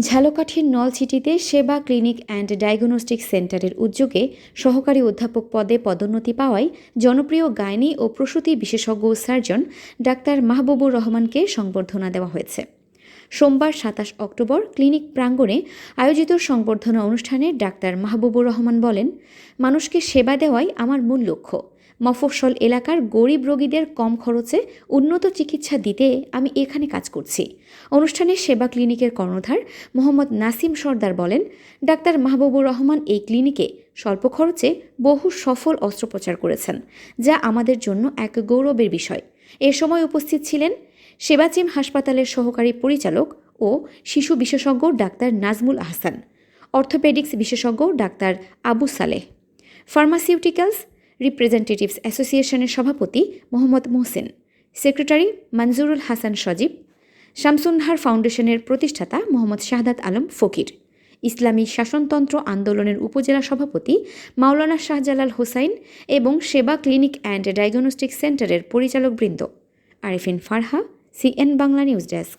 ঝালকাঠির নলছিটিতে সেবা clinic and diagnostic সেন্টারের উদ্যোগে সহকারী অধ্যাপক পদে পদোন্নতি পাওয়ায় জনপ্রিয় গাইনি ও প্রসূতি বিশেষজ্ঞ সার্জন ডাক্তার মাহবুবুর রহমানকে সংবর্ধনা দেওয়া হয়েছে। সোমবার সাতাশ অক্টোবর ক্লিনিক প্রাঙ্গণে আয়োজিত সংবর্ধনা অনুষ্ঠানে ডাক্তার মাহবুবুর রহমান বলেন, মানুষকে সেবা দেওয়াই আমার মূল লক্ষ্য। মফস্বল এলাকার গরিব রোগীদের কম খরচে উন্নত চিকিৎসা দিতে আমি এখানে কাজ করছি। অনুষ্ঠানে সেবা ক্লিনিকের কর্ণধার মোহাম্মদ নাসিম সর্দার বলেন, ডাক্তার মাহবুবুর রহমান এই ক্লিনিকে স্বল্প খরচে বহু সফল অস্ত্রোপচার করেছেন, যা আমাদের জন্য এক গৌরবের বিষয়। এ সময় উপস্থিত ছিলেন সেবাচিম হাসপাতালের সহকারী পরিচালক ও শিশু বিশেষজ্ঞ ডাক্তার নাজমুল আহসান, অর্থোপেডিক্স বিশেষজ্ঞ doctor Abu Saleh. Pharmaceuticals representatives অ্যাসোসিয়েশনের সভাপতি মোহাম্মদ মোহসেন সেক্রেটারি মঞ্জুরুল হাসান সজীব শামসুন্নাহার ফাউন্ডেশনের প্রতিষ্ঠাতা মোহাম্মদ শাহাদাত আলম ফকির, ইসলামী শাসনতন্ত্র আন্দোলনের উপজেলা সভাপতি মাওলানা শাহজালাল হোসাইন এবং সেবা ক্লিনিক অ্যান্ড ডায়াগনস্টিক সেন্টারের পরিচালকবৃন্দ। Arifin Farha, CN Bangla news desk.